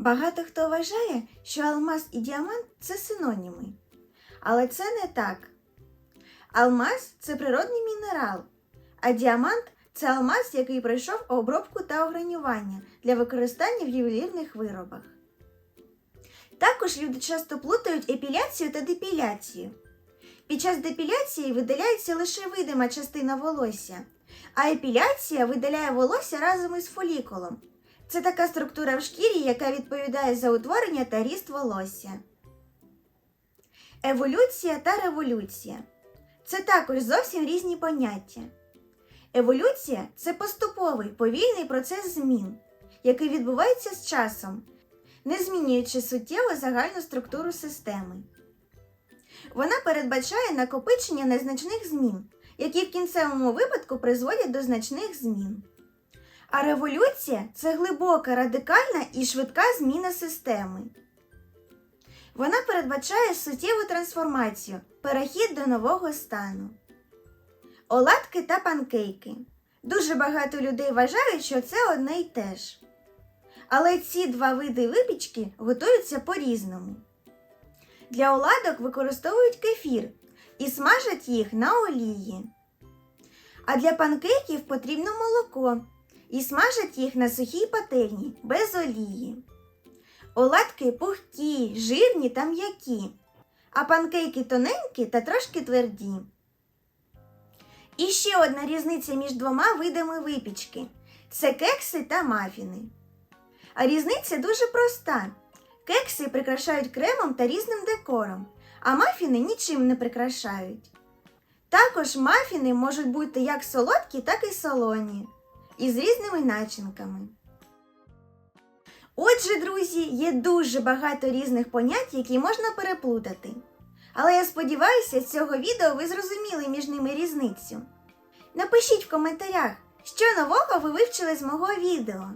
Багато хто вважає, що алмаз і діамант це синоніми. Але це не так. Алмаз це природний мінерал, а діамант це алмаз, який пройшов обробку та огранювання для використання в ювелірних виробах. Також люди часто плутають епіляцію та депіляцію. Під час депіляції видаляється лише видима частина волосся, а епіляція видаляє волосся разом із фолікулом. Це така структура в шкірі, яка відповідає за утворення та ріст волосся. Еволюція та революція це також зовсім різні поняття. Еволюція це поступовий повільний процес змін, який відбувається з часом, не змінюючи суттєво загальну структуру системи. Вона передбачає накопичення незначних змін, які в кінцевому випадку призводять до значних змін. А революція це глибока, радикальна і швидка зміна системи. Вона передбачає суттєву трансформацію, перехід до нового стану. Оладки та панкейки. Дуже багато людей вважають, що це одне й те ж. Але ці два види випічки готуються по-різному. Для оладок використовують кефір і смажать їх на олії. А для панкейків потрібно молоко і смажать їх на сухій пательні без олії. Оладки пухкі, жирні та м'які, а панкейки тоненькі та трошки тверді. І ще одна різниця між двома видами випічки це кекси та мафіни. А різниця дуже проста. Кекси прикрашають кремом та різним декором, а мафіни нічим не прикрашають. Також мафіни можуть бути як солодкі, так і солоні, із різними начинками. Отже, друзі, є дуже багато різних понять, які можна переплутати. Але я сподіваюся, з цього відео ви зрозуміли між ними різницю. Напишіть в коментарях, що нового ви вивчили з мого відео.